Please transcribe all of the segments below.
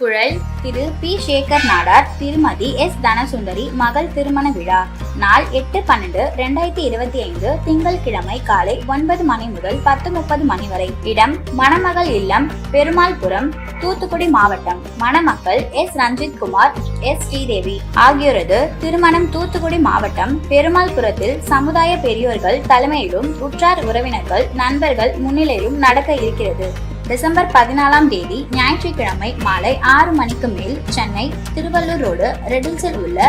குழல் திரு பி. சேகர் நாடார் திருமதி எஸ். தனசுந்தரி மகள் திருமண விழா. நாள் எட்டு பன்னெண்டு ரெண்டாயிரத்தி இருபத்தி ஐந்து திங்கட்கிழமை காலை ஒன்பது மணி முதல் பத்து முப்பது மணி வரை. இடம் மணமகள் இல்லம் பெருமாள்புரம் தூத்துக்குடி மாவட்டம். மணமக்கள் எஸ். ரஞ்சித் குமார் எஸ். ஸ்ரீதேவி. ஆகியோரது திருமணம் தூத்துக்குடி மாவட்டம் பெருமாள்புரத்தில் சமுதாய பெரியோர்கள் தலைமையிலும் உற்றார் உறவினர்கள் நண்பர்கள் முன்னிலையிலும் நடக்க இருக்கிறது. டிசம்பர் பதினாலாம் தேதி ஞாயிற்றுக்கிழமை மாலை ஆறு மணிக்கு மேல் சென்னை திருவள்ளூர் ரோடு ரெடில்ஸில் உள்ள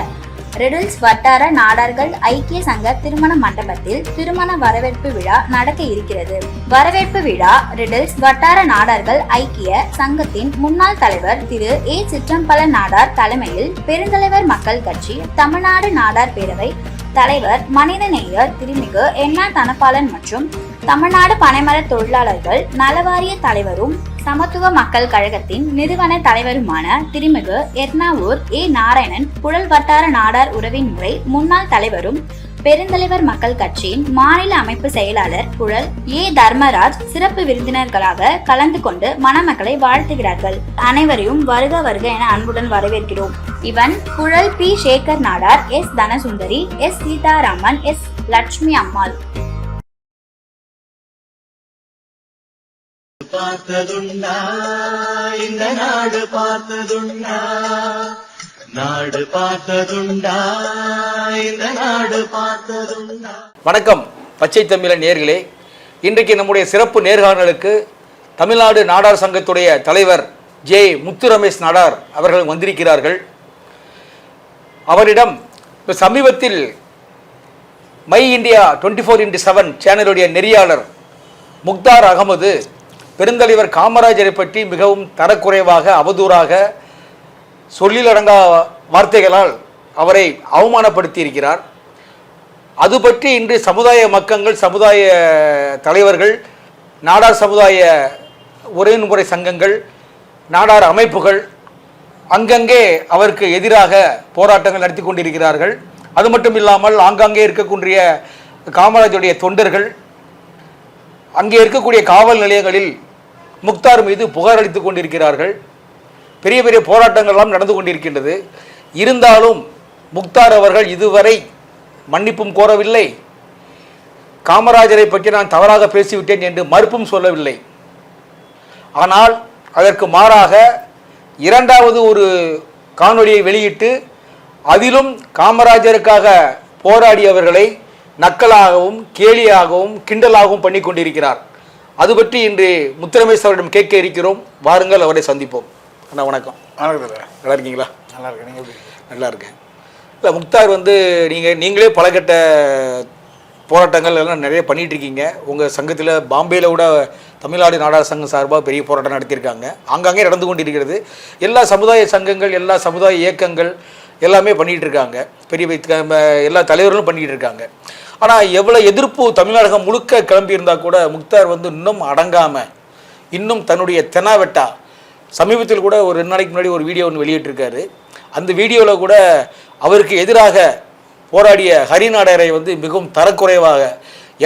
ரெடில்ஸ் வட்டார நாடார்கள் ஐக்கிய சங்க திருமண மண்டபத்தில் திருமண வரவேற்பு விழா நடக்க இருக்கிறது. வரவேற்பு விழா ரெடில்ஸ் வட்டார நாடார்கள் ஐக்கிய சங்கத்தின் முன்னாள் தலைவர் திரு ஏ. சிற்றம்பல நாடார் தலைமையில் பெருந்தலைவர் மக்கள் கட்சி தமிழ்நாடு நாடார் பேரவை தலைவர் மனிதநேயர் திருமிகு எண்ணா தனபாலன் மற்றும் தமிழ்நாடு பனைமர தொழிலாளர்கள் நலவாரிய தலைவரும் சமத்துவ மக்கள் கழகத்தின் நிறுவன தலைவருமான திருமிகு எர்ணாவூர் ஏ. நாராயணன் புழல் வட்டார நாடார் உறவின் முறை முன்னாள் தலைவரும் பெருந்தலைவர் மக்கள் கட்சியின் மாநில அமைப்பு செயலாளர் குழல் ஏ. தர்மராஜ் சிறப்பு விருந்தினர்களாக கலந்து கொண்டு மணமக்களை வாழ்த்துகிறார்கள். அனைவரையும் வருக வருக என அன்புடன் வரவேற்கிறோம். இவன் குழல் P. Sekar Nadar S. Dhanasundari S. Seetharaman S. Lakshmi Ammal. பார்த்ததுண்டா? இந்த நாடு பார்த்ததுண்டா? நாடு பார்த்ததுண்டா? இந்த நாடு பார்த்ததுண்டா? வணக்கம். பச்சை தமிழன் நேர்களே இன்றைக்கு நம்முடைய சிறப்பு நேர்காணலுக்கு தமிழ்நாடு நாடார் சங்கத்துடைய தலைவர் ஜே முத்து ரமேஷ் நாடார் அவர்கள் வந்திருக்கிறார்கள். அவரிடம் இப்போ சமீபத்தில் my India twenty four into seven சேனலுடைய நெறியாளர் முக்தார் அகமது பெருந்தலைவர் காமராஜரை பற்றி மிகவும் தரக்குறைவாக அவதூறாக சொல்லிலடங்கா வார்த்தைகளால் அவரை அவமானப்படுத்தி இருக்கிறார் அது பற்றி இன்று சமுதாய மக்கங்கள் சமுதாய தலைவர்கள் நாடார் சமுதாய உறவின்முறை சங்கங்கள் நாடார் அமைப்புகள் அங்கங்கே அவருக்கு எதிராக போராட்டங்கள் நடத்தி கொண்டிருக்கிறார்கள். அது மட்டும் இல்லாமல் ஆங்காங்கே இருக்கக்கூடிய காமராஜருடைய தொண்டர்கள் அங்கே இருக்கக்கூடிய காவல் நிலையங்களில் முக்தார் மீது புகார் அளித்துக் கொண்டிருக்கிறார்கள். பெரிய பெரிய போராட்டங்கள்லாம் நடந்து கொண்டிருக்கின்றது. இருந்தாலும் முக்தார் அவர்கள் இதுவரை மன்னிப்பும் கோரவில்லை. காமராஜரை பற்றி நான் தவறாக பேசிவிட்டேன் என்று மறுப்பும் சொல்லவில்லை. ஆனால் அதற்கு மாறாக இரண்டாவது ஒரு காணொளியை வெளியிட்டு அதிலும் காமராஜருக்காக போராடியவர்களை நக்கலாகவும் கேலியாகவும் கிண்டலாகவும் பண்ணி கொண்டிருக்கிறார். அது பற்றி இன்று முத்துரமேஷ் அவரிடம் கேட்க இருக்கிறோம். வாருங்கள் அவரை சந்திப்போம். அண்ணா வணக்கம். வணக்கம் நல்லா இருக்கீங்களா? நல்லா இருக்கேன். நீங்கள்? நல்லா இருக்கேன். இல்லை முக்தார் வந்து நீங்கள் நீங்களே பல கட்ட போராட்டங்கள் எல்லாம் நிறைய பண்ணிட்டு இருக்கீங்க. உங்கள் சங்கத்தில் பாம்பேயில் கூட தமிழ்நாடு நாடார் சங்கம் சார்பாக பெரிய போராட்டம் நடத்தியிருக்காங்க. ஆங்காங்கே நடந்து கொண்டிருக்கிறது. எல்லா சமுதாய சங்கங்கள் எல்லா சமுதாய இயக்கங்கள் எல்லாமே பண்ணிட்டு இருக்காங்க. பெரிய எல்லா தலைவர்களும் பண்ணிட்டு இருக்காங்க. ஆனால் எவ்வளோ எதிர்ப்பு தமிழகம் முழுக்க கிளம்பியிருந்தால் கூட முக்தார் வந்து இன்னும் அடங்காமல் இன்னும் தன்னுடைய தெனாவெட்டா சமீபத்தில் கூட ஒரு ரெண்டு நாளைக்கு முன்னாடி ஒரு வீடியோ ஒன்று வெளியிட்டிருக்காரு. அந்த வீடியோவில் கூட அவருக்கு எதிராக போராடிய ஹரிநாடரை வந்து மிகவும் தரக்குறைவாக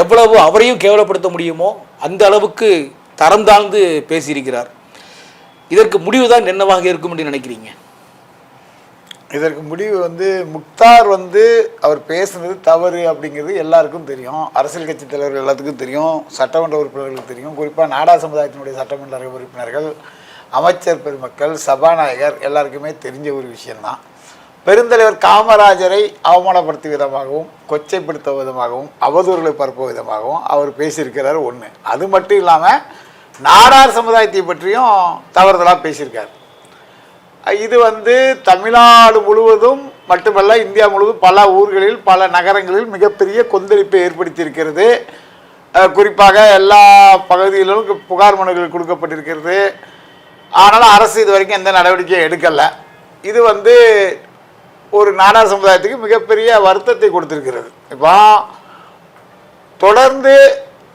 எவ்வளவு அவரையும் கேவலப்படுத்த முடியுமோ அந்த அளவுக்கு தரம் தாழ்ந்து பேசியிருக்கிறார். இதற்கு முடிவு தான் என்னவாக இருக்கும் என்று நினைக்கிறீங்க? இதற்கு முடிவு வந்து முக்தார் வந்து அவர் பேசுனது தவறு அப்படிங்கிறது எல்லாருக்கும் தெரியும். அரசியல் கட்சி தலைவர்கள் எல்லாத்துக்கும் தெரியும். சட்டமன்ற உறுப்பினர்களுக்கு தெரியும். குறிப்பாக நாடா சமுதாயத்தினுடைய சட்டமன்ற உறுப்பினர்கள் அமைச்சர் பெருமக்கள் சபாநாயகர் எல்லாருக்குமே தெரிஞ்ச ஒரு விஷயம்தான். பெருந்தலைவர் காமராஜரை அவமானப்படுத்தும் விதமாகவும் கொச்சைப்படுத்த விதமாகவும் அவதூறுகளை பரப்பும் விதமாகவும் அவர் பேசியிருக்கிறார் ஒன்று அது மட்டும் இல்லாமல் நாடார் சமுதாயத்தை பற்றியும் தவறுதலாக பேசியிருக்கார். இது வந்து தமிழ்நாடு முழுவதும் மட்டுமல்ல இந்தியா முழுவதும் பல ஊர்களில் பல நகரங்களில் மிகப்பெரிய கொந்தளிப்பை ஏற்படுத்தியிருக்கிறது. குறிப்பாக எல்லா பகுதியிலும் புகார் மனுகள் கொடுக்கப்பட்டிருக்கிறது. ஆனால் அரசு இது வரைக்கும் எந்த நடவடிக்கையும் எடுக்கலை. இது வந்து ஒரு நாடார் சமுதாயத்துக்கு மிகப்பெரிய வருத்தத்தை கொடுத்திருக்கிறது. இப்போ தொடர்ந்து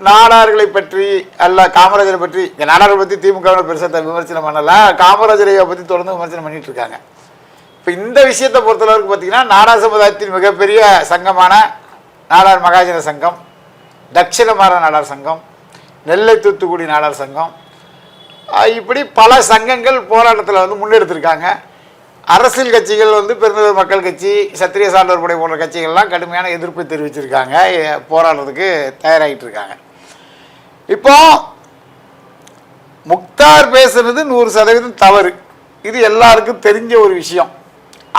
நாடார்களை பற்றி அல்ல காமராஜரை பற்றி இந்த நாடார்களை பற்றி திமுக பெருசாக விமர்சனம் பண்ணல. காமராஜரை பற்றி தொடர்ந்து விமர்சனம் பண்ணிட்டு இருக்காங்க இப்போ இந்த விஷயத்தை பொறுத்தளவுக்கு பார்த்தீங்கன்னா நாடார் சமுதாயத்தின் மிகப்பெரிய சங்கமான நாடார் மகாஜன சங்கம் தட்சிணமாற நாடார் சங்கம் நெல்லை தூத்துக்குடி நாடார் சங்கம் இப்படி பல சங்கங்கள் போராட்டத்தில் வந்து முன்னெடுத்திருக்காங்க. அரசியல் கட்சிகள் வந்து பெருந்தவர் மக்கள் கட்சி சத்திரிய சான்றோர் படை போன்ற கட்சிகள்லாம் கடுமையான எதிர்ப்பு தெரிவிச்சிருக்காங்க. போராடுறதுக்கு தயாராகிட்டு இருக்காங்க. இப்போ முக்தார் பேசுறது நூறு சதவீதம் தவறு. இது எல்லாருக்கும் தெரிஞ்ச ஒரு விஷயம்.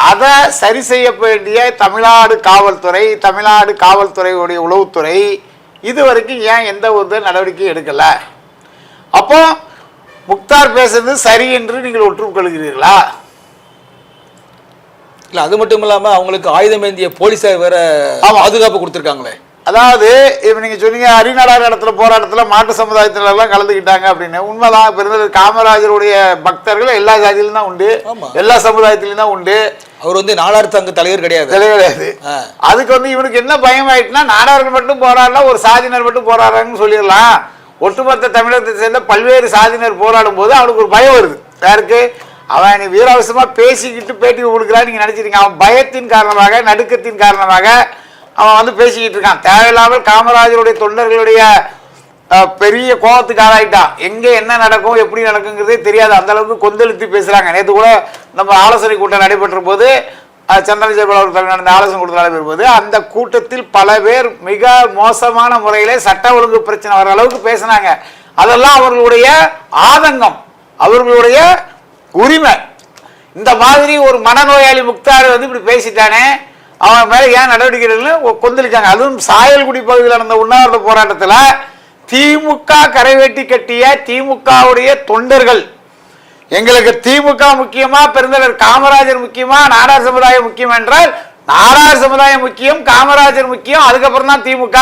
அதை சரி செய்ய வேண்டிய தமிழ்நாடு காவல்துறை தமிழ்நாடு காவல்துறையுடைய உளவுத்துறை இது வரைக்கும் ஏன் எந்த ஒரு நடவடிக்கையும் எடுக்கல? அப்போ முக்தார் பேசுறது சரி என்று நீங்கள் ஒற்றுக்கொள்கிறீர்களா? இல்ல அது மட்டும் இல்லாம அவங்களுக்கு ஆயுதம் ஏந்திய போலீஸார் வேற. பாதுகாப்பு கொடுத்துருக்காங்களே. அதாவது இப்போ நீங்கள் சொன்னீங்க அரிநாடார் இடத்துல போராட்டத்தில் மாட்டு சமுதாயத்துல எல்லாம் கலந்துக்கிட்டாங்க அப்படின்னு. உண்மைதான் பெருந்தர் காமராஜருடைய பக்தர்கள் எல்லா ஜாதியிலும் தான் உண்டு. எல்லா சமுதாயத்திலும் தான் உண்டு. அவர் வந்து நாடார் சங்க தலைவர் கிடையாது. தெளிவு கிடையாது. அதுக்கு வந்து இவனுக்கு என்ன பயம் ஆயிட்டுனா நாடார்கள் மட்டும் போராடலாம் ஒரு சாதியினர் மட்டும் போராடுறாங்கன்னு சொல்லிடலாம். ஒட்டுமொத்த தமிழகத்தை சேர்ந்த பல்வேறு சாதியினர் போராடும் போது அவனுக்கு ஒரு பயம் வருது. யாருக்கு? அவன் நீ வீராவசமா பேசிக்கிட்டு பேட்டி கொடுக்குறான்னு நீங்க நினைச்சிருக்கீங்க. அவன் பயத்தின் காரணமாக நடுக்கத்தின் காரணமாக அவன் வந்து பேசிக்கிட்டு இருக்கான். தேவையில்லாமல் காமராஜருடைய தொண்டர்களுடைய பெரிய கோபத்துக்கு ஆளாயிட்டான். எங்கே என்ன நடக்கும் எப்படி நடக்குங்கிறதே தெரியாது. அந்த அளவுக்கு கொந்தளித்து பேசுகிறாங்க நேற்று கூட நம்ம ஆலோசனை கூட்டம் நடைபெற்ற போது அஹ், சந்திரன் ஜெயபால் நடந்த ஆலோசனை கூட்டம் நடைபெறும் போது அந்த கூட்டத்தில் பல பேர் மிக மோசமான முறையிலே சட்ட ஒழுங்கு பிரச்சனை வர அளவுக்கு பேசினாங்க. அதெல்லாம் அவர்களுடைய ஆதங்கம் அவர்களுடைய உரிமை. இந்த மாதிரி ஒரு மனநோயாளி முக்தார் வந்து இப்படி பேசிட்டானே அவன் மேல ஏன் நடவடிக்கை எடுக்கலன்னு கொந்தளிச்சாங்க. அதுவும் சாயல்குடி பகுதியில் நடந்த உண்ணாவிரத போராட்டத்தில் திமுக கரைவேட்டி கட்டிய திமுகவுடைய தொண்டர்கள் எங்களுக்கு திமுக முக்கியமா பெருந்தலைவர் காமராஜர் முக்கியமா நாடார் சமுதாயம் முக்கியம் என்றால் நாடார் சமுதாயம் முக்கியம் காமராஜர் முக்கியம் அதுக்கப்புறம் தான் திமுக.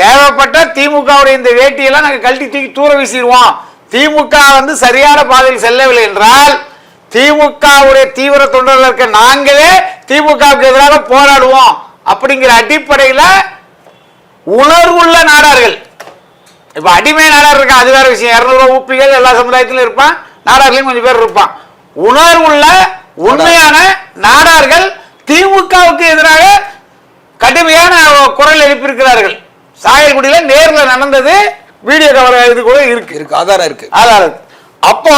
தேவைப்பட்ட திமுகவுடைய இந்த வேட்டியெல்லாம் நாங்கள் கழட்டி தூக்கி தூர வீசிடுவோம். திமுக வந்து சரியான பாதையில் செல்லவில்லை என்றால் திமுகவுடைய தீவிர தொண்டர்கள் இருக்க நாங்களே திமுகவுக்கு எதிராக போராடுவோம் அப்படிங்கிற அடிப்படையில் உணர்வுள்ள நாடார்கள். இப்ப அடிமை நாடார் இருக்கா? அது வேற விஷயம். இரநூறுவா ஊப்பிகள் எல்லா சமுதாயத்திலும் இருப்பான். நாடார்களையும் கொஞ்சம் பேர் இருப்பான். உணர்வுள்ள உண்மையான நாடார்கள் திமுகவுக்கு எதிராக கடுமையான குரல் எழுப்பியிருக்கிறார்கள். சாயல்குடியில நேர்ல நடந்தது வீடியோ கவர் இது கூட இருக்கு. இருக்கு. ஆதாரம் இருக்கு. ஆதாரம் அப்போ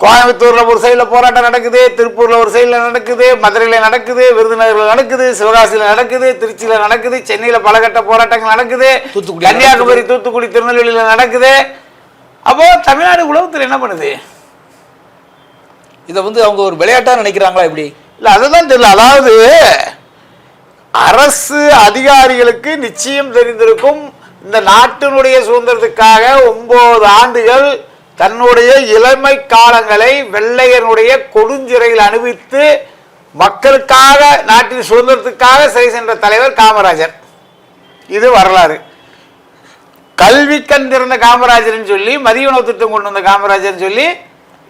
கோயம்புத்தூர்ல ஒரு சைடுல போராட்டம் நடக்குது திருப்பூர்ல ஒரு சைடுல நடக்குது மதுரையில நடக்குது விருதுநகர்ல நடக்குது சிவகாசியில நடக்குது திருச்சியில நடக்குது சென்னையில பல கட்ட போராட்டங்கள் நடக்குது தூத்துக்குடி கன்னியாகுமரி தூத்துக்குடி திருநெல்வேலியில நடக்குது. அப்போ தமிழ்நாடு உளவுத்துறை என்ன பண்ணுது? இதை வந்து அவங்க ஒரு விளையாட்டா நினைக்கிறாங்களா இப்படி இல்ல அதுதான் தெரியல. அதாவது அரசு அதிகாரிகளுக்கு நிச்சயம் தெரிந்திருக்கும் இந்த நாட்டினுடைய சுதந்திரத்துக்காக ஒன்பது ஆண்டுகள் தன்னுடைய இளமை காலங்களை வெள்ளையனுடைய கொடுஞ்சிறையில் அனுபவித்து மக்களுக்காக நாட்டின் சுதந்திரத்துக்காக சிறை சென்ற தலைவர் காமராஜர். இது வரலாறு. கல்வி கண் திறந்த காமராஜர்னு சொல்லி மதிய உணவு திட்டம் கொண்டு வந்த காமராஜர்னு சொல்லி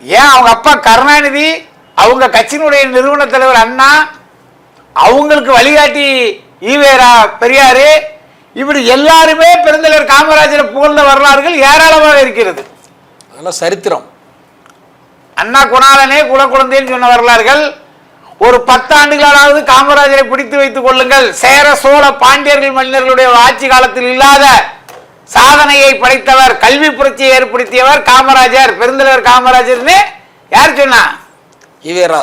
ஏன் அவங்க அப்பா கருணாநிதி அவங்க கட்சியினுடைய நிறுவன தலைவர் அண்ணா அவங்களுக்கு வழிகாட்டி ஈவேரா பெரியாரு இப்படி எல்லாருமே பெருந்தலைவர் காமராஜரை புகழ்ந்த வரலாறுகள் ஏராளமாக இருக்கிறது. அதெல்லாம் சரித்திரம். அண்ணா குணாளனே குலக்குழந்தைன்னு சொன்ன வரலாறுகள் ஒரு பத்தாண்டுகளாவது காமராஜரை பிடித்து வைத்துக் கொள்ளுங்கள். சேர சோழ பாண்டியர்கள் மன்னர்களுடைய ஆட்சி காலத்தில் இல்லாத சாதனையை படைத்தவர் கல்வி புரட்சியை ஏற்படுத்தியவர் காமராஜர் பெருந்தலைவர் காமராஜர்னு யார் சொன்னா? ஈவேரா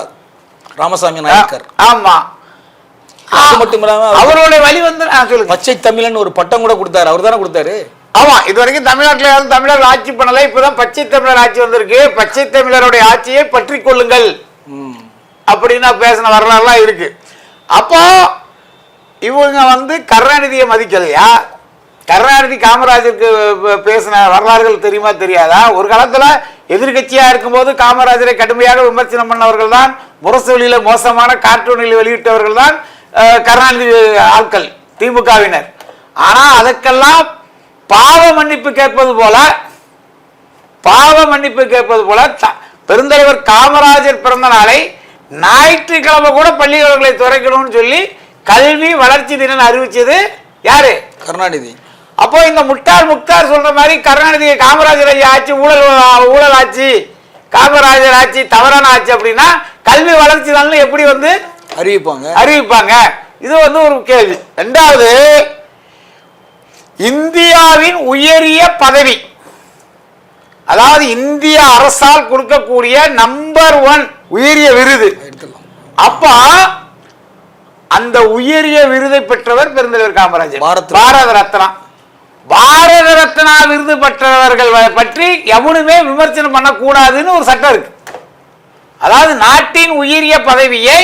ராமசாமி நாயக்கர். ஆமா. அது மட்டும் இல்லாம அவர் அவருடைய வழி வந்து பச்சை தமிழன் ஒரு பட்டம் கூட கொடுத்தாரு. அவர் தானே கொடுத்தாரு? ஆமா இது வரைக்கும் தமிழ்நாட்டில் யாரும் தமிழர் ஆட்சி பண்ணல இப்பதான் பச்சை தமிழர் ஆட்சி வந்திருக்கு. பச்சை தமிழருடைய ஆட்சியை பற்றி கொள்ளுங்கள். அப்படின்னு பேசின வரலாறுலாம் இருக்கு. அப்போ இவங்க வந்து கருணாநிதியை மதிக்கலையா? கருணாநிதி காமராஜருக்கு பேசின வரலாறுகள் தெரியுமா தெரியாதா? ஒரு காலத்துல எதிர்க்கட்சியா இருக்கும்போது காமராஜரை கடுமையாக விமர்சனம் பண்ணவர்கள் தான் முரசொலியில மோசமான கார்ட்டூனில் வெளியிட்டவர்கள் தான் கருணாநிதி ஆட்கள் திமுகவினர். ஆனா அதற்கெல்லாம் பாவ மன்னிப்பு கேட்பது போல பாவ மன்னிப்பு கேட்பது போல பெருந்தலைவர் காமராஜர் பிறந்த நாளை ஞாயிற்றுக்கிழமை கூட பள்ளிக்கூடங்களை திறக்கணும்னு சொல்லி கல்வி வளர்ச்சி தினம் அறிவிச்சது யாரு? கருணாநிதி. அப்போ இந்த முட்டாள் முக்தார் சொல்ற மாதிரி கருணாநிதி காமராஜர் ஐயா ஆட்சி ஊழல் ஊழல் ஆட்சி காமராஜர் ஆட்சி தவறான ஆட்சி அப்படின்னா கல்வி வளர்ச்சி நாள்னு எப்படி வந்து அறிவிப்பாங்க. அறிவிப்பாங்க? இது வந்து ஒரு கேள்வி. ரெண்டாவது இந்தியாவின் உயரிய பதவி. அதாவது இந்திய அரசால் கொடுக்கக்கூடிய நம்பர் ஒன் உயரிய விருது. அப்ப அந்த உயரிய விருதை பெற்றவர் பெருந்தலைவர் காமராஜர். பாரத் ரத்னா. பாரத ரத்னா விருது பெற்றவர்கள் பற்றி எவனுமே விமர்சனம் பண்ணக்கூடாதுன்னு ஒரு சட்டம் இருக்கு. அதாவது நாட்டின் உயரிய பதவியை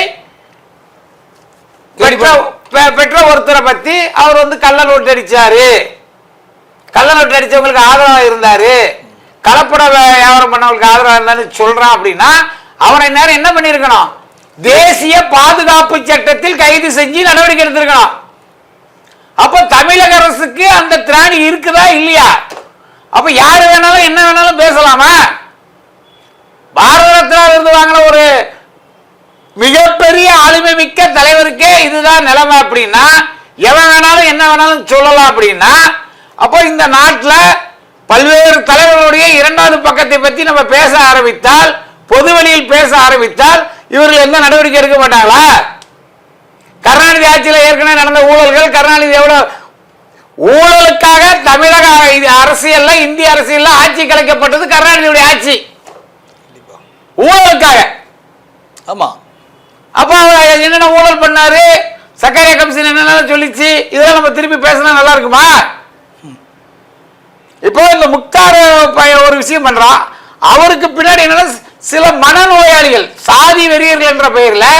பெற்ற ஒருத்தரை பத்தி அவர் வந்து கள்ள நோட்டு அடிச்சாரு. கள்ள நோட்டு அடிச்சவங்களுக்கு ஆதரவா இருந்தாரு. கலப்பட வியாபாரம் பண்ணவங்களுக்கு ஆதரவா இருந்தாருன்னு சொல்றான் அப்படின்னா அவனை நேரம் என்ன பண்ணிருக்கணும் தேசிய பாதுகாப்பு சட்டத்தில் கைது செஞ்சு நடவடிக்கை எடுத்திருக்கணும். அப்ப தமிழக அரசுக்கு அந்த திராணி இருக்குதா இல்லையா? அப்ப யாரு வேணாலும் என்ன வேணாலும் பேசலாமா? பாரத ரத்னா விருது வாங்கின ஒரு மிகப்பெரிய ஆளுமை மிக்க தலைவருக்கே இதுதான் நிலைமை அப்படின்னா எவன் வேணாலும் என்ன வேணாலும் சொல்லலாம் அப்படின்னா அப்போ இந்த நாட்டில் பல்வேறு தலைவர்களுடைய இரண்டாவது பக்கத்தை பற்றி நம்ம பேச ஆரம்பித்தால் பொது வெளியில் பேச ஆரம்பித்தால் இவர்கள் எந்த நடவடிக்கை எடுக்க மாட்டாங்களா? கருணாநிதி ஆட்சியில் ஏற்கனவே நடந்த ஊழல்கள் கருணாநிதி எவ்வளவு ஊழலுக்காக தமிழக அரசியல்ல இந்திய அரசியல்ல ஆட்சி கலைக்கப்பட்டது கருணாநிதியுடைய ஆட்சி. ஊழலுக்காக. ஆமாம் அப்போ அவர் என்னென்ன ஊழல் பண்ணார்? சக்கரை கமிஷன் என்னென்ன சொல்லிச்சு? இதெல்லாம் நம்ம திருப்பி பேசினா நல்லா இருக்குமா? இப்போ இந்த முக்தார் பையன் ஒரு விஷயம் பண்ணுறான் அவருக்கு பின்னாடி என்னன்னா சில மனநோயாளிகள் சாதி வெறியர்கள் என்ற பெயரில்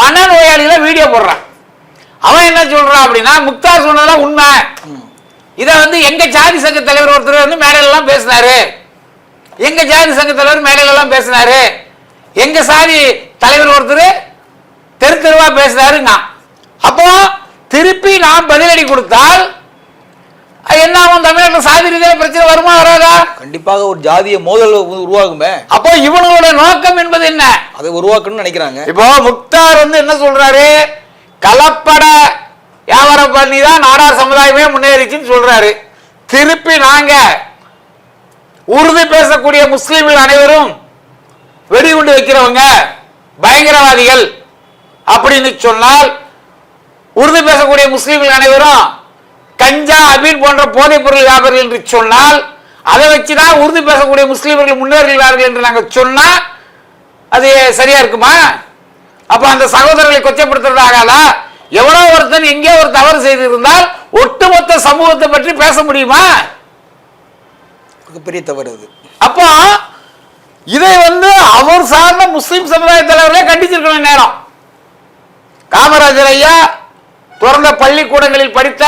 மனநோயாளிகளை வீடியோ போடுறான். அவன் என்ன சொல்றான் அப்படின்னா முக்தார் சொன்னதெல்லாம் உண்மை. இதை வந்து எங்க ஜாதி சங்க தலைவர் ஒருத்தர் வந்து மேடையில பேசினாரு. எங்க ஜாதி சங்க தலைவர் மேடையில பேசினாரு. எங்க சாதி தலைவர் ஒருத்தர் தெரு தெருவா பேசினாருங்க அப்போ திருப்பி நாம் பதிலடி கொடுத்தால் என்ன ஆகும்? தமிழகத்தில் சாதி ரீதியாக பிரச்சனை வருமா வராதா? கண்டிப்பாக ஒரு ஜாதிய மோதல் உருவாகுமே. அப்போ இவனோட நோக்கம் என்பது என்ன? அதை உருவாக்கணும்னு நினைக்கிறாங்க. இப்போ முக்தார் வந்து என்ன சொல்றாரு? கலப்பட வியாபாரம் பண்ணி தான் நாடார் சமுதாயமே முன்னேறிச்சுன்னு சொல்றாரு. திருப்பி நாங்க உறுதி பேசக்கூடிய முஸ்லிம்கள் அனைவரும் வெடிகுண்டு வைக்கிறவங்க பயங்கரவாதிகள் அப்படின்னு சொன்னால் உறுதி பேசக்கூடிய முஸ்லிம்கள் அனைவரும் கஞ்சா அபீன் போன்ற போதைப் பொருள் வியாபாரிகள் என்று சொன்னால் அதை வச்சுதான் உறுதி பேசக்கூடிய முஸ்லிம்கள் முன்னேறுகிறார்கள் என்று நாங்கள் சொன்னா அது சரியா இருக்குமா? அப்ப அந்த சகோதரர்களை கொச்சப்படுத்துறது ஆகாதா எவனோ ஒருத்தன் எங்கேயோ ஒரு தவறு செய்திருந்தால் ஒட்டுமொத்த சமூகத்தை பற்றி பேச முடியுமா? மிகப்பெரிய தவறு அது. அப்போ இதை வந்து அவர் சார்ந்த முஸ்லிம் சமுதாய தலைவர்களே கண்டிச்சிருக்கணும் நேரம். காமராஜர் ஐயா திறந்த பள்ளிக்கூடங்களில் படித்த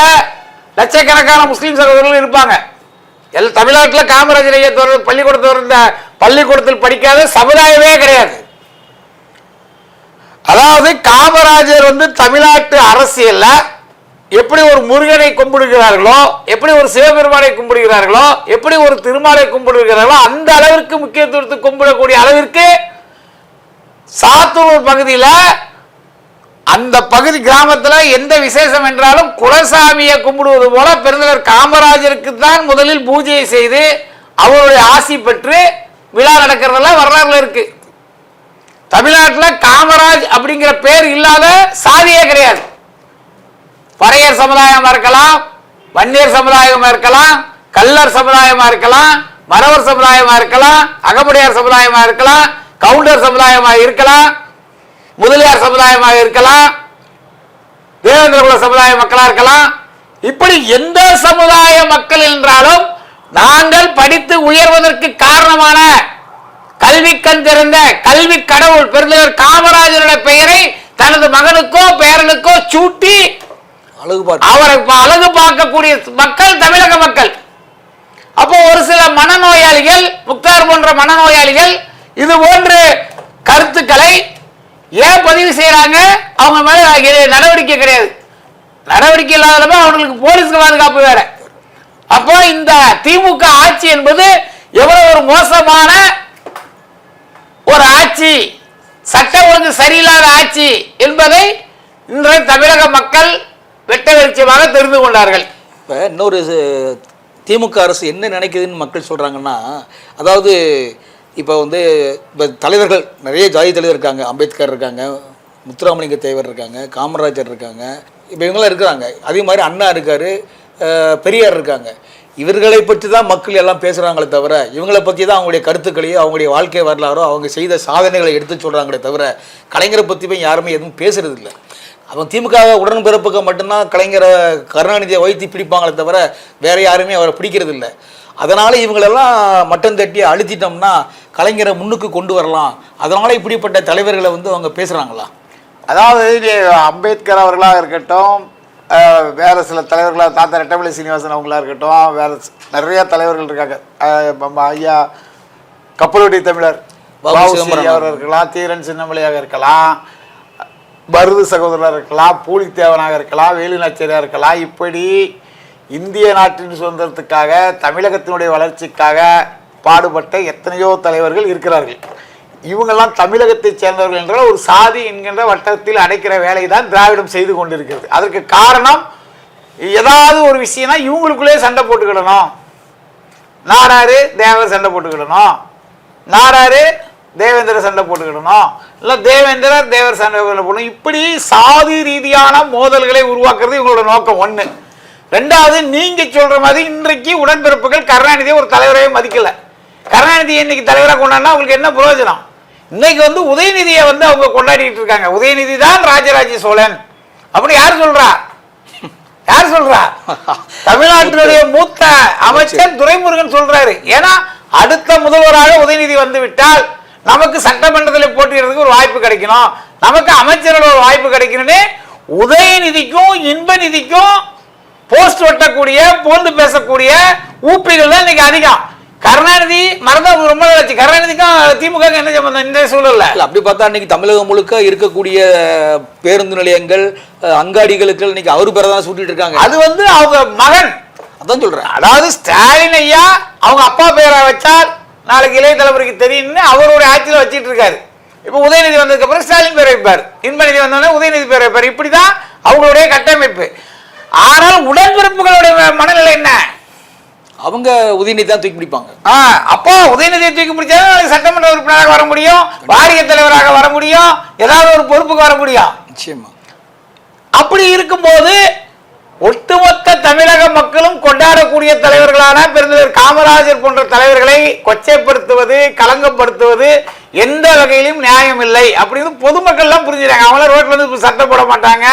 லட்சக்கணக்கான முஸ்லீம் சகோதரர்கள் இருப்பாங்க. எல் தமிழ்நாட்டில் காமராஜர் ஐயா திறந்த பள்ளிக்கூடத்தில் இருந்த பள்ளிக்கூடத்தில் படிக்காத சமுதாயமே கிடையாது. அதாவது காமராஜர் வந்து தமிழ்நாட்டு அரசியல்ல எப்படி ஒரு முருகனை கும்பிடுகிறார்களோ எப்படி ஒரு சிவபெருமானை கும்பிடுகிறார்களோ எப்படி ஒரு திருமாலை கும்பிடுகிறார்களோ அந்த அளவிற்கு முக்கியத்துவத்தை கும்பிடக்கூடிய அளவிற்கு சாத்தூர் பகுதியில் அந்த பகுதி கிராமத்தில் எந்த விசேஷம் என்றாலும் குலசாமியை கும்பிடுவது போல பெருந்தலைவர் காமராஜருக்கு தான் முதலில் பூஜையை செய்து அவருடைய ஆசி பெற்று விழா நடக்கிறதெல்லாம் வரலாறுல இருக்கு. தமிழ்நாட்டில் காமராஜ் அப்படிங்கிற பேர் இல்லாத சாதியே கிடையாது. பறையர் சமுதாயமா இருக்கலாம் வன்னியர் சமுதாயமா இருக்கலாம் கல்லர் சமுதாயமா இருக்கலாம் மறவர் சமுதாயமா இருக்கலாம் அகமுடையார் சமுதாயமா இருக்கலாம் கவுண்டர் சமுதாயமா இருக்கலாம் முதலியார் சமுதாயமாக இருக்கலாம் தேவேந்திரகுல சமுதாய மக்களா இருக்கலாம். இப்படி எந்த சமுதாய மக்கள் என்றாலும் நாங்கள் படித்து உயர்வதற்கு காரணமான கல்வி கண் திறந்த கல்வி கடவுள் பெருந்தவர் காமராஜருடைய பெயரை தனது மகனுக்கோ பேரனுக்கோ சூட்டி அவரை அழகு பார்க்கக்கூடிய மக்கள் தமிழக மக்கள். அப்போ ஒரு சில மனநோயாளிகள் முக்தார் போன்ற மனநோயாளிகள் இது போன்று கருத்துக்களை ஏன் பதிவு செய்யறாங்க அவங்க மேல நடவடிக்கை கிடையாது. நடவடிக்கை இல்லாதப்ப அவங்களுக்கு போலீஸ்க்கு பாதுகாப்பு வேற. அப்போ இந்த திமுக ஆட்சி என்பது எவ்வளவு ஒரு மோசமான ஒரு ஆட்சி. சட்ட ஒழுங்கு சரியில்லாத ஆட்சி என்பதை இன்றைய தமிழக மக்கள் வெட்ட வெளிச்சமாக தெரிந்து கொண்டார்கள். இப்போ இன்னொரு திமுக அரசு என்ன நினைக்குதுன்னு மக்கள் சொல்கிறாங்கன்னா அதாவது இப்போ வந்து இப்போ தலைவர்கள் நிறைய ஜாதி தலைவர் இருக்காங்க. அம்பேத்கர் இருக்காங்க முத்துராமலிங்க தேவர் இருக்காங்க காமராஜர் இருக்காங்க. இப்போ இவங்களாம் இருக்கிறாங்க. அதே மாதிரி அண்ணா இருக்கார் பெரியார் இருக்காங்க. இவர்களை பற்றி தான் மக்கள் எல்லாம் பேசுகிறாங்களே தவிர இவங்களை பற்றி தான் அவங்களுடைய கருத்துக்களையோ அவங்களுடைய வாழ்க்கை வரலாறோ அவங்க செய்த சாதனைகளை எடுத்து சொல்கிறாங்களே தவிர கலைஞரை பற்றி போய் யாருமே எதுவும் பேசுகிறது இல்லை. அவன் திமுக உடன்பிறப்புக்கு மட்டும்தான் கலைஞரை கருணாநிதியை வைத்து பிடிப்பாங்களே தவிர வேறு யாருமே அவரை பிடிக்கிறது இல்லை. அதனால் இவங்களெல்லாம் மட்டம் தட்டி அழுத்திட்டோம்னா கலைஞரை முன்னுக்கு கொண்டு வரலாம். அதனால் இப்படிப்பட்ட தலைவர்களை வந்து அவங்க பேசுகிறாங்களா அதாவது அம்பேத்கர் அவர்களாக இருக்கட்டும் வேற சில தலைவர்களாக தாத்தா ரெட்டமலை சீனிவாசன் அவங்களா இருக்கட்டும் வேற நிறைய தலைவர்கள் இருக்காங்க. ஐயா கப்பலுடைய தமிழர் வ. வஉசி சிதம்பரம் அவர் இருக்கலாம் தீரன் சின்னமலையாக இருக்கலாம் மருது சகோதரராக இருக்கலாம் பூலித்தேவனாக இருக்கலாம் வேலுநாச்சியாராக இருக்கலாம். இப்படி இந்திய நாட்டின் சுதந்திரத்துக்காக தமிழகத்தினுடைய வளர்ச்சிக்காக பாடுபட்ட எத்தனையோ தலைவர்கள் இருக்கிறார்கள். இவங்கெல்லாம் தமிழகத்தைச் சேர்ந்தவர்கள் என்றால் ஒரு சாதி என்கின்ற வட்டத்தில் அடைக்கிற வேலையை தான் திராவிடம் செய்து கொண்டிருக்கிறது. அதற்கு காரணம் ஏதாவது ஒரு விஷயம்னா இவங்களுக்குள்ளே சண்டை போட்டுக்கிடணும். நாடாரு தேவர் சண்டை போட்டுக்கிடணும். நாடாரு தேவேந்திர சண்டை போட்டுக்கிடணும். இல்லை தேவேந்திரர் தேவர் சண்டை போடணும் இப்படி சாதி ரீதியான மோதல்களை உருவாக்குறது இவங்களோட நோக்கம் ஒன்று ரெண்டாவது நீங்க சொல்ற மாதிரி இன்றைக்கு உடன்பிறப்புகள் கருணாநிதியை ஒரு தலைவரையே மதிக்கல. கருணாநிதி இன்னைக்கு தலைவராக கொண்டாடினா அவங்களுக்கு என்ன பிரயோஜனம் இன்னைக்கு வந்து உதயநிதியை வந்து அவங்க கொண்டாடிட்டு இருக்காங்க. உதயநிதி தான் ராஜராஜ சோழன். அப்படி யார் சொல்றா? யார் சொல்றா? தமிழ்நாட்டினுடைய மூத்த அமைச்சர் துரைமுருகன் சொல்றாரு. ஏன்னா அடுத்த முதல்வராக உதயநிதி வந்து விட்டால் நமக்கு சட்டமன்றத்தில் போட்டிடுறதுக்கு ஒரு வாய்ப்பு கிடைக்கணும். நமக்கு அமைச்சரோட ஒரு வாய்ப்பு கிடைக்கணும்னு உதயநிதிக்கும் இன்பநிதிக்கும் போஸ்ட் ஒட்டக்கூடிய போந்து பேசக்கூடிய ஊப்பிகள் தான் இன்னைக்கு அதிகம் கருணாநிதி மறந்தா ரொம்ப நாளாச்சு கருணாநிதிக்கும் திமுக என்ன சம்பந்தம்? இந்த சூழல்ல. இல்ல அப்படி பார்த்தா இன்னைக்கு தமிழகம் முழுக்க இருக்கக்கூடிய பேருந்து நிலையங்கள் அங்காடிகளுக்கு இன்னைக்கு அவரு பேரை தான் சூட்டிட்டு இருக்காங்க. அது வந்து அவங்க மகன். அதான் சொல்றேன். அதாவது ஸ்டாலின் ஐயா அவங்க அப்பா பேரை வச்சால் நாளைக்கு இளைய தலைமுறைக்கு தெரியும்னு அவருடைய ஆட்சியில் வச்சிட்டு இருக்காரு. இப்போ உதயநிதி வந்ததுக்கு அப்புறம் ஸ்டாலின் பேரை வைப்பார். இன்பநிதி வந்தோடனே உதயநிதி பேரை வைப்பார். இப்படிதான் அவங்களுடைய கட்டமைப்பு. ஆனால் உடன்பிறப்புகளுடைய மனநிலை என்ன? அவங்க உதயநிதி தான் தூக்கி பிடிப்பாங்க. அப்போ உதயநிதியை தூக்கி பிடிச்சா நாளைக்கு சட்டமன்ற உறுப்பினராக வர முடியும் வாரிய தலைவராக வர முடியும் ஏதாவது ஒரு பொறுப்புக்கு வர முடியும். நிச்சயமா. அப்படி இருக்கும்போது ஒட்டுமொத்த தமிழக மக்களும் கொண்டாடக்கூடிய தலைவர்களான பெருந்தலைவர் காமராஜர் போன்ற தலைவர்களை கொச்சைப்படுத்துவது களங்கப்படுத்துவது எந்த வகையிலும் நியாயம் இல்லை அப்படின்னு பொதுமக்கள்லாம் புரிஞ்சுறாங்க அவங்களாம் ரோட்ல வந்து இப்ப சத்தம் போட மாட்டாங்க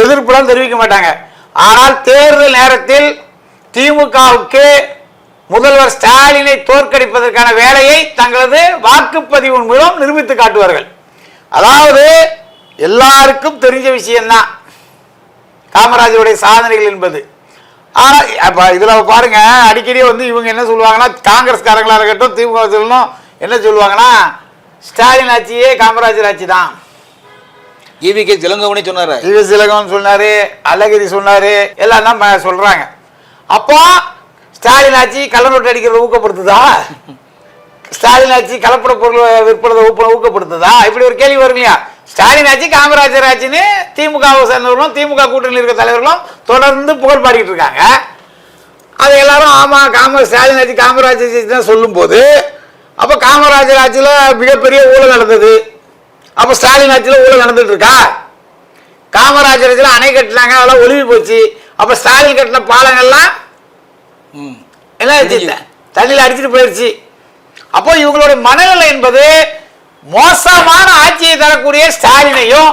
எதிர்ப்புலாம் தெரிவிக்க மாட்டாங்க. ஆனால் தேர்தல் நேரத்தில் திமுகவுக்கு முதல்வர் ஸ்டாலினை தோற்கடிப்பதற்கான வேலையை தங்களது வாக்குப்பதிவின் மூலம் நிரூபித்து காட்டுவார்கள். அதாவது எல்லாருக்கும் தெரிஞ்ச விஷயம்தான். காமராஜருடைய சாதனைகள் என்பது. ஆனால் அப்போ இதில் பாருங்க அடிக்கடி வந்து இவங்க என்ன சொல்லுவாங்கன்னா காங்கிரஸ்காரங்களாக இருக்கட்டும் திமுக என்ன சொல்லுவாங்கன்னா ஸ்டாலின் ஆட்சியே காமராஜர் ஆட்சி தான் ஈவிகே ஜிலங்கவனே சொன்னாரு? இவி சிலகவன் சொன்னாரு அழகிரி சொன்னாரு எல்லாம் தான் சொல்றாங்க. அப்போ ஸ்டாலின் ஆட்சி கள்ளநோட்டு அடிக்கிறத ஊக்கப்படுத்துதா? ஸ்டாலின் ஆட்சி கலப்பட பொருள் விற்பனதை ஊப்ப ஊக்கப்படுத்துதா? இப்படி ஒரு கேள்வி வரும் இல்லையா? ஸ்டாலின் ஆட்சி காமராஜர் ஆட்சின்னு திமுகவை சேர்ந்தவர்களும் திமுக கூட்டணியில் இருக்க தலைவர்களும் தொடர்ந்து புகழ் பாடிக்கிட்டு இருக்காங்க. அது எல்லாரும் ஆமா காம ஸ்டாலின் ஆட்சி காமராஜர் ஆட்சி தான் சொல்லும்போது அப்போ காமராஜர் ஆட்சியில் மிகப்பெரிய ஊழல் நடந்தது. அப்போ ஸ்டாலின் ஆட்சியில் ஊழல் நடந்துட்டு இருக்கா? காமராஜர் ஆட்சியில் அணை கட்டினாங்க அதெல்லாம் ஒளிவி போச்சு. அப்போ ஸ்டாலின் கட்டின பாலங்கள்லாம் ம். என்ன ஆச்சு. தண்ணியில் அடிச்சிட்டு போயிடுச்சு அப்போ இவங்களுடைய மனநிலை என்பது மோசமான ஆட்சியை தரக்கூடிய ஸ்டாலினையும்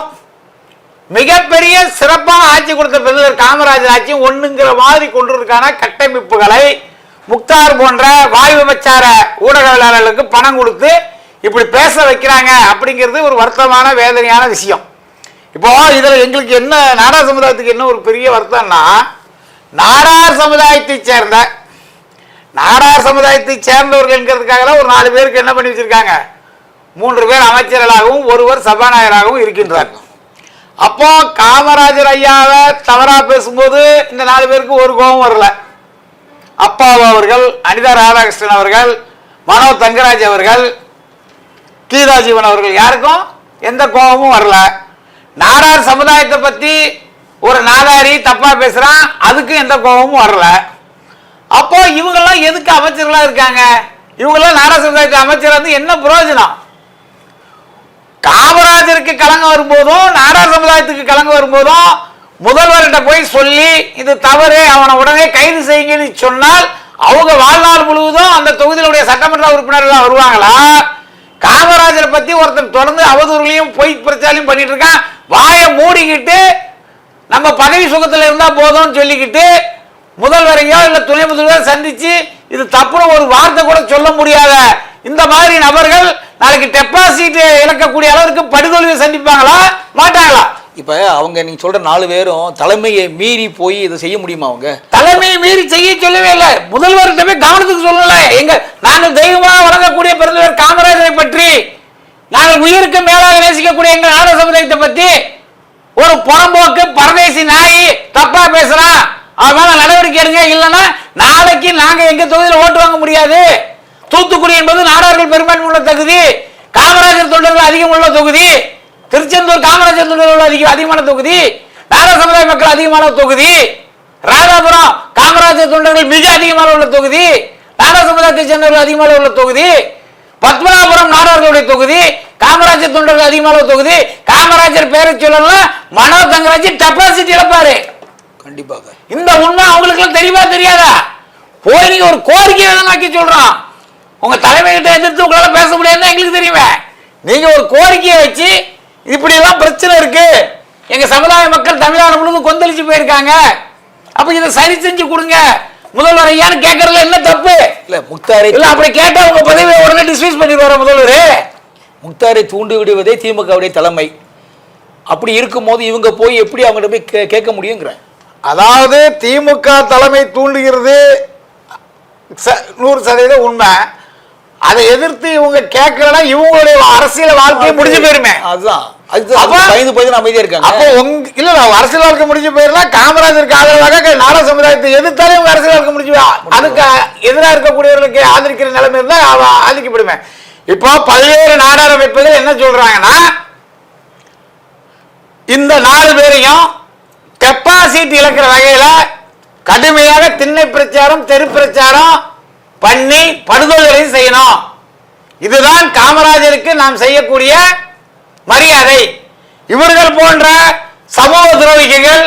மிகப்பெரிய சிறப்பான ஆட்சி கொடுத்த பெருந்தர் காமராஜர் ஆட்சியும் ஒண்ணுங்கிற மாதிரி கொண்டிருக்கான கட்டமைப்புகளை முக்தார் போன்ற வாயு விபச்சார ஊடகவியலாளர்களுக்கு பணம் கொடுத்து இப்படி பேச வைக்கிறாங்க அப்படிங்கிறது ஒரு வருத்தமான வேதனையான விஷயம். இப்போ இதில் எங்களுக்கு என்ன நாடார் சமுதாயத்துக்கு என்ன ஒரு பெரிய வருத்தம்னா நாடார் சமுதாயத்தை சேர்ந்த நாடார் சமுதாயத்தை சேர்ந்தவர்கள்ங்கிறதுக்காக தான் ஒரு நாலு பேருக்கு என்ன பண்ணி வச்சுருக்காங்க? மூன்று பேர் அமைச்சர்களாகவும் ஒருவர் சபாநாயகராகவும் இருக்கின்றார்கள் அப்போ காமராஜர் ஐயாவை தவறாக பேசும்போது இந்த நாலு பேருக்கு ஒரு கோபம் வரல. அப்பாவு அவர்கள் அனிதா ராதாகிருஷ்ணன் அவர்கள் மனோ தங்கராஜ் அவர்கள் கீதாஜீவன் அவர்கள் யாருக்கும் எந்த கோபமும் வரல. நாடார் சமுதாயத்தை பத்தி ஒரு நாடாரி தப்பா பேசுறான் அதுக்கும் எந்த கோபமும் வரல. அப்போ இவங்கெல்லாம் எதுக்கு அமைச்சர்களா இருக்காங்க? இவங்கெல்லாம் நாடார் சமுதாயத்து அமைச்சர் வந்து என்ன பிரயோஜனம் காமராஜருக்கு கலங்க வரும்போதும் நாடார் சமுதாயத்துக்கு கலங்க வரும்போதும் முதல்வர்கிட்ட போய் சொல்லி இது தவறு அவனை உடனே கைது செய்யுங்கன்னு சொன்னால் அவங்க வாழ்நாள் முழுவதும் அந்த தொகுதியிலுடைய சட்டமன்ற உறுப்பினர்கள் வருவாங்களா? காமராஜரை பத்தி ஒருத்தன் தொடர்ந்து அவதூறுகளையும் பொய் பிரச்சாரம் பண்ணிட்டு இருக்கான் வாயை மூடிக்கிட்டு நம்ம பதவி சுகத்தில் இருந்தா போதும்னு சொல்லிக்கிட்டு முதல்வரையோ இல்ல துணை முதல்வரையோ சந்திச்சு இது தப்புன்னு ஒரு வார்த்தை கூட சொல்ல முடியாத இந்த மாதிரி நபர்கள் நாளைக்கு டெபாசிட் இழக்கக்கூடிய அளவுக்கு படுதோல்வியை சந்திப்பாங்களா? மாட்டாங்களா? இப்போ அவங்க நீங்கள் சொல்கிற நாலு பேரும் தலைமையை மீறி போய் இதை செய்ய முடியுமா அவங்க? தலைமையை மீறி செய்ய சொல்லவே இல்லை. முதல்வர்கிட்ட போய் கவனத்துக்கு சொல்லல. எங்க நாங்கள் தெய்வமாக வழங்கக்கூடிய பிறந்தவர் காமராஜரை பற்றி நாங்கள் உயிருக்கு மேலாக நேசிக்கக்கூடிய எங்கள் நாட சமுதாயத்தை பற்றி ஒரு புறம்போக்கு பரதேசி நாய் தப்பா பேசுறான் அவன் நடவடிக்கை எடுங்க. இல்லைன்னா நாளைக்கு நாங்கள் எங்கள் தொகுதியில் ஓட்டு வாங்க முடியாது. தூத்துக்குடி என்பது நாடார்கள் பெரும்பான்மை உள்ள தொகுதி. காமராஜர் தொண்டர்கள் அதிகம் உள்ள தொகுதி. திருச்செந்தூர் காமராஜர் அதிக அதிகமான தொகுதி நாடா சமுதாய மக்கள் அதிகமான தொகுதி ராதாபுரம் காமராஜர் தொண்டர்கள் மிக அதிகமாக உள்ள தொகுதி நாடா சமுதாயத்தை சேர்ந்தவர்கள் அதிகமாக உள்ள தொகுதி பத்மநாபுரம் நாடார்களுடைய தொகுதி காமராஜர் தொண்டர்கள் அதிகமாக உள்ள தொகுதி காமராஜர் பேரை சொல்லலாம் மனோ தங்கராஜ் டெபாசிட் இழப்பாரு. கண்டிப்பாக. இந்த உண்மை அவங்களுக்கு தெரியவா தெரியாதா? போய் நீங்க ஒரு கோரிக்கை விதமாக்கி சொல்றோம். உங்க தலைமையிட்ட எதிர்த்து உங்களால பேச முடியாதுன்னு எங்களுக்கு தெரியுமே. நீங்க ஒரு கோரிக்கையை வச்சு இப்படி எல்லாம் பிரச்சனை இருக்கு. எங்க சமுதாய மக்கள் தமிழ்நாடு முழுவதும் கொந்தளிச்சு போயிருக்காங்க. அப்ப இதை சரி செஞ்சு கொடுங்க. முதல்வர் ஐயான்னு கேட்கறதுல என்ன தப்பு? இல்ல முக்தாரை இல்ல அப்படி கேட்டா உங்க பதவியை உடனே டிஸ்மிஸ் பண்ணிடுவார முதல்வர்? முக்தாரை தூண்டி விடுவதே திமுகவுடைய தலைமை. அப்படி இருக்கும்போது இவங்க போய் எப்படி அவங்ககிட்ட போய் கே- கேட்க முடியுங்கிறேன் அதாவது திமுக தலைமை தூண்டுகிறது ச- நூறு சதவீதம் உண்மை. அதை எதிர்த்து இவங்க கேட்கலன்னா இவங்களுடைய அரசியல் வாழ்க்கை முடிஞ்சு போயிருமே. அதுதான் பயந்து பயந்து அமைதியா இருக்காங்க. அப்போ உங்க இல்ல இல்ல, அரசியல் வாழ்க்கை முடிஞ்சு போயிடலாம் காமராஜருக்கு ஆதரவாக நாடா சமுதாயத்தை எதிர்த்தாலே இவங்க அரசியல் வாழ்க்கை முடிஞ்சு போயிடும். அதுக்கு எதிராக இருக்கக்கூடியவர்களுக்கு ஆதரிக்கிற நிலைமை இருந்தா அவ ஆதரிக்கப்படுமே. இப்போ பல்வேறு நாடார் அமைப்புகள் என்ன சொல்றாங்கன்னா இந்த நாலு பேரையும் கெப்பாசிட்டி இழக்கிற வகையில கடுமையாக திண்ணை பிரச்சாரம் தெரு பிரச்சாரம் பண்ணி படுகொலை செய்யணும். இதுதான் காமராஜருக்கு நாம் செய்யக்கூடிய மரியாதை. இவர்கள் போன்ற சமூக துரோகிகள்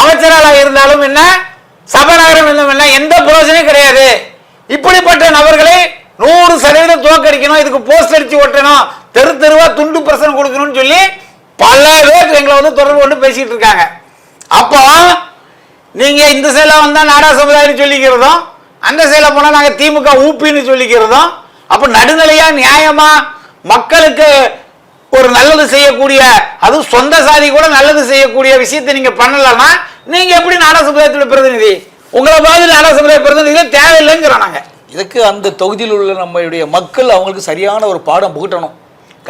அமைச்சராக இருந்தாலும் என்ன சபநகரம் இருந்தாலும் என்ன எந்த பிரயோஜனம் கிடையாது. இப்படிப்பட்ட நபர்களை நூறு சதவீதம் தோக்கடிக்கணும் இதுக்கு போஸ்ட் அடிச்சு ஒட்டணும் தெரு தெருவா துண்டு பிரசனம் கொடுக்கணும்னு சொல்லி பல பேர் எங்களை வந்து தொடர்பு கொண்டு பேசிட்டு இருக்காங்க. அப்போ நீங்க இந்த சைடில் வந்தா நாடா சமுதாயம் சொல்லிக்கிறதும் அந்த சைல போனா நாங்க திமுக ஊப்பின்னு சொல்லிக்கிறதும் அப்ப நடுநிலையா நியாயமா மக்களுக்கு ஒரு நல்லது செய்யக்கூடிய அதுவும் சொந்த சாதி கூட நல்லது செய்யக்கூடிய விஷயத்தை நீங்க பண்ணலன்னா நீங்க எப்படி நாடா சமுதாயத்தோட பிரதிநிதி? உங்களை மாதிரி நாடா சமுதாய பிரதிநிதிகள் தேவையில்லைங்கிறோம் நாங்க. இதுக்கு அந்த தொகுதியில் உள்ள நம்மளுடைய மக்கள் அவங்களுக்கு சரியான ஒரு பாடம் புகட்டணும்.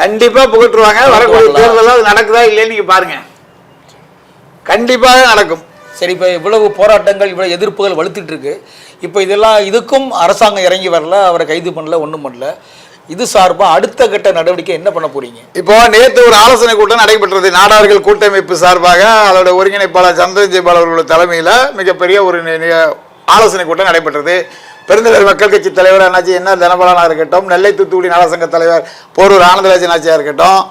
கண்டிப்பா புகட்டுருவாங்க வரக்கூடிய தேர்தலில் அது நடக்குதா இல்லைன்னு நீங்க பாருங்க. கண்டிப்பாக நடக்கும். சரி இப்போ இவ்வளவு போராட்டங்கள் இவ்வளவு எதிர்ப்புகள் வலுத்துட்டு இருக்கு. இப்போ இதெல்லாம் இதுக்கும் அரசாங்கம் இறங்கி வரல அவரை கைது பண்ணல ஒன்றும் பண்ணல. இது சார்பாக அடுத்த கட்ட நடவடிக்கை என்ன பண்ண போறீங்க? இப்போ நேற்று ஒரு ஆலோசனை கூட்டம் நடைபெற்றது. நாடார்கள் கூட்டமைப்பு சார்பாக அதோட ஒருங்கிணைப்பாளர் சந்திரன் ஜெயபால் அவர்களோட தலைமையில் மிகப்பெரிய ஒரு ஆலோசனை கூட்டம் நடைபெற்றது. பெருந்தலைவர் மக்கள் கட்சி தலைவர் அண்ணாச்சி என்ன தனபாலனாக இருக்கட்டும் நெல்லை தூத்துக்குடி நலசங்க தலைவர் போரூர் ஆனந்தராஜன் ஆச்சியாக இருக்கட்டும்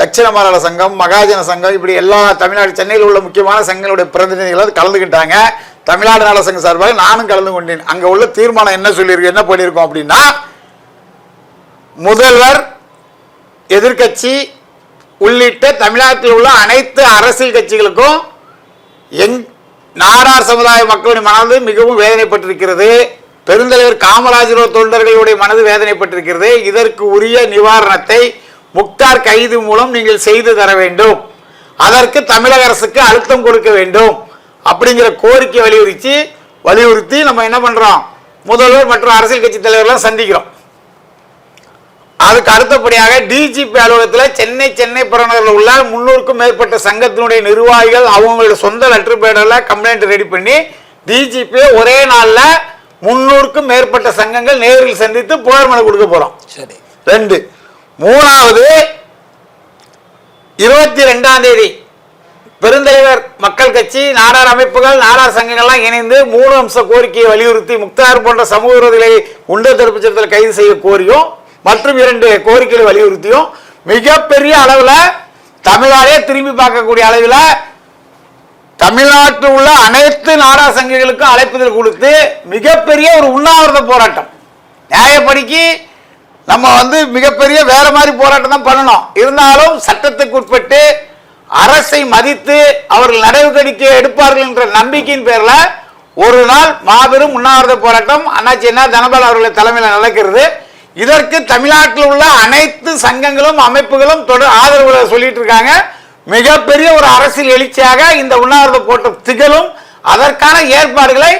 தட்சிண மாநில சங்கம் மகாஜன சங்கம் இப்படி எல்லா தமிழ்நாடு சென்னையில் உள்ள முக்கியமான சங்கங்களுடைய பிரதிநிதிகள் கலந்துக்கிட்டாங்க தமிழ்நாடு நலசங்க சார்பாக நானும் கலந்து கொண்டேன். அங்கே உள்ள தீர்மானம் என்ன சொல்லியிருக்கு என்ன பண்ணியிருக்கோம் அப்படின்னா முதல்வர் எதிர்க்கட்சி உள்ளிட்ட தமிழ்நாட்டில் உள்ள அனைத்து அரசியல் கட்சிகளுக்கும் எங் நாடார் சமுதாய மக்களின் மனது மிகவும் வேதனைப்பட்டிருக்கிறது. பெருந்தலைவர் காமராஜர் தொண்டர்களுடைய மனது வேதனைப்பட்டிருக்கிறது. இதற்கு உரிய நிவாரணத்தை முக்தார் கைது மூலம் நீங்கள் செய்து தர வேண்டும். அதற்கு தமிழக அரசுக்கு அழுத்தம் கொடுக்க வேண்டும். அப்படிங்கிற கோரிக்கை வலியுறுத்தி வலியுறுத்தி நம்ம என்ன பண்றோம்? முதல்வர் மற்றும் அரசியல் கட்சி தலைவர்லாம் சந்திக்கிறோம். அதுக்கு அடுத்தபடியாக டிஜிபி அலுவலகத்தில் சென்னை சென்னை புறநகரில் உள்ள முன்னூறுக்கும் மேற்பட்ட சங்கத்தினுடைய நிர்வாகிகள் அவங்களுடைய சொந்த லெட்டர் பேடில் கம்ப்ளைண்ட் ரெடி பண்ணி டிஜிபி ஒரே நாளில் முன்னூறுக்கும் மேற்பட்ட சங்கங்கள் நேரில் சந்தித்து புகார் மனு கொடுக்க போகிறோம் சரி. ரெண்டு. மூணாவது இருபத்தி ரெண்டாம் தேதி பெருந்தலைவர் மக்கள் கட்சி நாடார் அமைப்புகள் நாடார் சங்கங்கள்லாம் இணைந்து மூணு அம்ச கோரிக்கையை வலியுறுத்தி முக்தார் போன்ற சமூக விரோதிகளை உண்ட தடுப்பு சட்டத்தில் கைது செய்ய கோரியும் மற்றும் இரண்டு கோரிக்கைகளை வலியுறுத்தியும் மிகப்பெரிய அளவில் தமிழாலே திரும்பி பார்க்கக்கூடிய அளவில் தமிழ்நாட்டில் உள்ள அனைத்து நாடா சங்கங்களுக்கும் அழைப்புதல் கொடுத்து மிகப்பெரிய ஒரு உண்ணாவிரத போராட்டம். நியாயப்படிக்கு நம்ம வந்து மிகப்பெரிய வேற மாதிரி போராட்டம் தான் பண்ணணும். இருந்தாலும் சட்டத்துக்கு உட்பட்டு அரசை மதித்து அவர்கள் நடவடிக்கை எடுப்பார்கள் என்ற நம்பிக்கையின் பேரில் ஒரு நாள் மாபெரும் உண்ணாவிரத போராட்டம். அண்ணாச்சி என்ன? தனபால் அவர்களை தலைமையில் நடக்கிறது. இதற்கு தமிழ்நாட்டில் உள்ள அனைத்து சங்கங்களும் அமைப்புகளும் தொடர் ஆதரவு சொல்லிட்டு இருக்காங்க மிகப்பெரிய ஒரு அரசியல் எழுச்சியாக இந்த உண்ணாவிரத போட்டம் திகழும் அதற்கான ஏற்பாடுகளை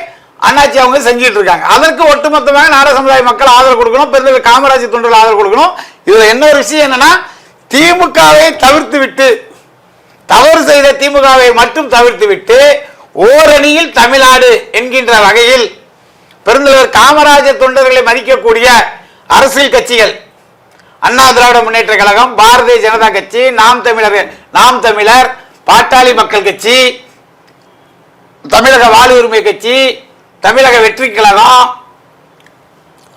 அண்ணாச்சி அவங்க செஞ்சுட்டு இருக்காங்க அதற்கு ஒட்டுமொத்தமாக நாட சமுதாய மக்கள் ஆதரவு கொடுக்கணும் பெருந்தலைவர் காமராஜ் தொண்டர்கள் ஆதரவு கொடுக்கணும். இதுல என்ன ஒரு விஷயம் என்னன்னா திமுகவை தவிர்த்து விட்டு தவறு செய்த திமுகவை மட்டும் தவிர்த்து விட்டு ஓரணியில் தமிழ்நாடு என்கின்ற வகையில் பெருந்தலைவர் காமராஜர் தொண்டர்களை மதிக்கக்கூடிய அரசியல் கட்சிகள் அண்ணா திராவிட முன்னேற்ற கழகம் பாரதிய ஜனதா கட்சி நாம் தமிழர் நாம் தமிழர் பாட்டாளி மக்கள் கட்சி தமிழக வாழ் உரிமை கட்சி தமிழக வெற்றி கழகம்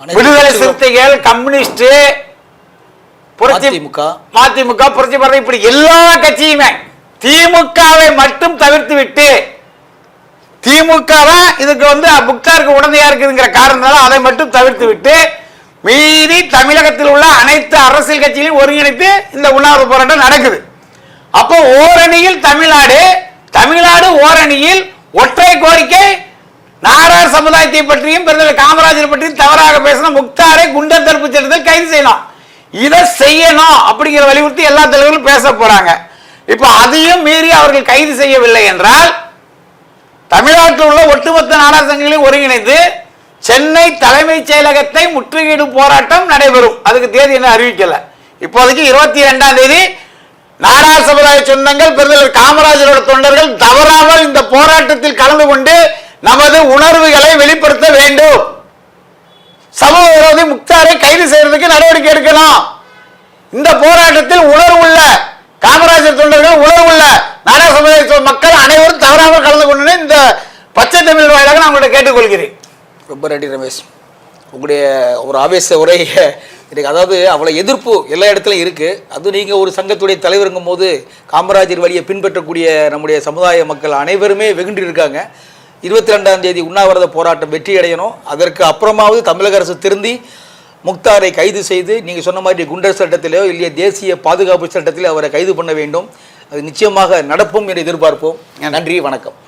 விடுதலை சிறுத்தைகள் கம்யூனிஸ்ட் புரட்சி. மதிமுக புரட்சி பாரதி இப்படி எல்லா கட்சியுமே திமுகவை மட்டும் தவிர்த்து விட்டு திமுக தான் இதுக்கு வந்து புக்தாருக்கு உடந்தையா இருக்குதுங்கிற காரணத்தால அதை மட்டும் தவிர்த்து விட்டு மீறி தமிழகத்தில் உள்ள அனைத்து அரசியல் கட்சிகளையும் ஒருங்கிணைத்து இந்த உண்ணாவிரத போராட்டம் நடக்குது. அப்போ ஓரணியில் தமிழ்நாடு தமிழ்நாடு ஓரணியில் ஒற்றை கோரிக்கை நாடார் சமுதாயத்தை பற்றியும் பிறந்த காமராஜர் பற்றியும் தவறாக பேசின முக்தாரை குண்டர் தடுப்பு சட்டத்தில் கைது செய்யலாம். இதை செய்யணும் அப்படிங்கிற வலியுறுத்தி எல்லா தலைவர்களும் பேச போறாங்க. இப்போ அதையும் மீறி அவர்கள் கைது செய்யவில்லை என்றால் தமிழ்நாட்டில் உள்ள ஒட்டுமொத்த நாடார் சங்கங்களையும் ஒருங்கிணைந்து சென்னை தலைமைச் செயலகத்தை முற்றுகையிடும் போராட்டம் நடைபெறும். அதுக்கு தேதி என்ன அறிவிக்கல. இப்போதைக்கு இருபத்தி ரெண்டாம் தேதி நாடார் சமுதாய சொந்தங்கள் பெருந்தலைவர் காமராஜரோட தொண்டர்கள் தவறாமல் இந்த போராட்டத்தில் கலந்து கொண்டு நமது உணர்வுகளை வெளிப்படுத்த வேண்டும். சமூக விரோதி முக்தாரை கைது செய்யறதுக்கு நடவடிக்கை எடுக்கணும் இந்த போராட்டத்தில் உணர்வுள்ள காமராஜர் தொண்டர்கள் உணர்வுள்ள நாடார் சமுதாய மக்கள் அனைவரும் தவறாமல் கலந்து கொண்டு இந்த பச்சை தமிழ் வாயிலாக நான் உங்கள்கிட்ட கேட்டுக்கொள்கிறேன். ரொம்ப நன்றி ரமேஷ். உங்களுடைய ஒரு ஆவேச உரையை எனக்கு அதாவது அவ்வளோ எதிர்ப்பு எல்லா இடத்துலையும் இருக்குது அது நீங்கள் ஒரு சங்கத்துடைய தலைவருங்கும் போது காமராஜர் வழியை பின்பற்றக்கூடிய நம்முடைய சமுதாய மக்கள் அனைவருமே வெகுண்டு இருக்காங்க. இருபத்தி ரெண்டாம் தேதி உண்ணாவிரத போராட்டம் வெற்றி அடையணும். அதற்கு அப்புறமாவது தமிழக அரசு திருந்தி முக்தாரை கைது செய்து நீங்கள் சொன்ன மாதிரி குண்டர் சட்டத்திலோ இல்லையா தேசிய பாதுகாப்பு சட்டத்திலோ அவரை கைது பண்ண வேண்டும். அது நிச்சயமாக நடப்பும் என்று எதிர்பார்ப்போம். நன்றி வணக்கம்.